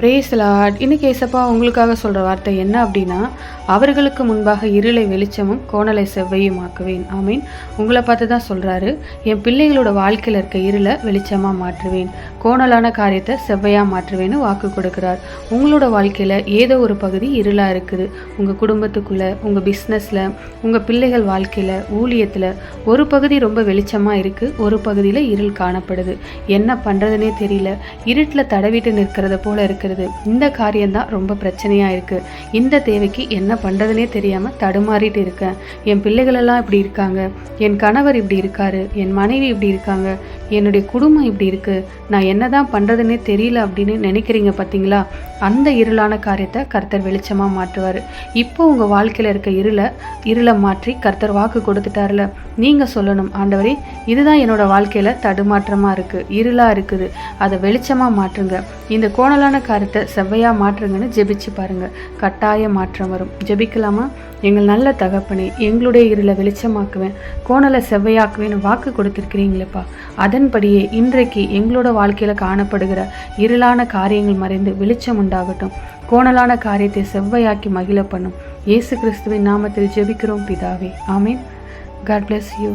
பிரேசலாட் இன்னைக்கு ஏசப்பா உங்களுக்காக சொல்கிற வார்த்தை என்ன அப்படின்னா அவர்களுக்கு முன்பாக இருளை வெளிச்சமும் கோணலை செவ்வையும் ஆக்குவேன். ஆமீன். உங்களை பார்த்து தான் சொல்கிறாரு என் பிள்ளைகளோட வாழ்க்கையில் இருக்க இருளை வெளிச்சமாக மாற்றுவேன். கோணலான காரியத்தை செவ்வையாக மாற்றுவேன்னு வாக்கு கொடுக்குறார். உங்களோட வாழ்க்கையில் ஏதோ ஒரு பகுதி இருளாக இருக்குது. உங்கள் குடும்பத்துக்குள்ளே உங்கள் பிஸ்னஸில் உங்கள் பிள்ளைகள் வாழ்க்கையில் ஊழியத்தில் ஒரு பகுதி ரொம்ப வெளிச்சமாக இருக்குது ஒரு பகுதியில் இருள் காணப்படுது. என்ன பண்ணுறதுனே தெரியல. இருட்டில் தடவிட்டு நிற்கிறத போல இருக்கிறது. இந்த காரியம்தான் ரொம்ப பிரச்சனையாக இருக்குது இந்த தேவைக்கு என்ன பண்ணுறதுனே தெரியாமல் தடுமாறிட்டு இருக்கேன். என் பிள்ளைகளெல்லாம் இப்படி இருக்காங்க. என் கணவர் இப்படி இருக்காரு. என் மனைவி இப்படி இருக்காங்க. என்னுடைய குடும்பம் இப்படி இருக்குது நான் என்ன தான் தெரியல அப்படின்னு நினைக்கிறீங்க பார்த்தீங்களா அந்த இருளான காரியத்தை கர்த்தர் வெளிச்சமாக மாற்றுவார். இப்போ உங்கள் வாழ்க்கையில் இருக்க இருளை இருளை மாற்றி கர்த்தர் வாக்கு கொடுத்துட்டார்ல. நீங்கள் சொல்லணும் ஆண்டவரே இதுதான் என்னோடய வாழ்க்கையில் தடுமாற்றமாக இருக்குது இருளாக இருக்குது. அதை வெளிச்சமாக மாற்றுங்க. இந்த கோணலான காரியத்தை செவ்வையாக மாற்றுங்கன்னு ஜெபிச்சு பாருங்கள் கட்டாய மாற்றம் வரும். ஜெபிக்கலாமா? எங்கள் நல்ல தகப்பனே எங்களுடைய இருளை வெளிச்சமாக்குவேன். கோணலை செவ்வையாக்குவேன்னு வாக்கு கொடுத்துருக்கிறீங்களேப்பா. அதன்படியே இன்றைக்கு எங்களோட வாழ்க்கையில் காணப்படுகிற இருளான காரியங்கள் மறைந்து வெளிச்சம் உண்டாகட்டும். கோணலான காரியத்தை செவ்வையாக்கி மகிழ பண்ணும் இயேசு கிறிஸ்துவின் நாமத்தில் ஜெபிக்கிறோம் பிதாவே. ஆமீன். God bless you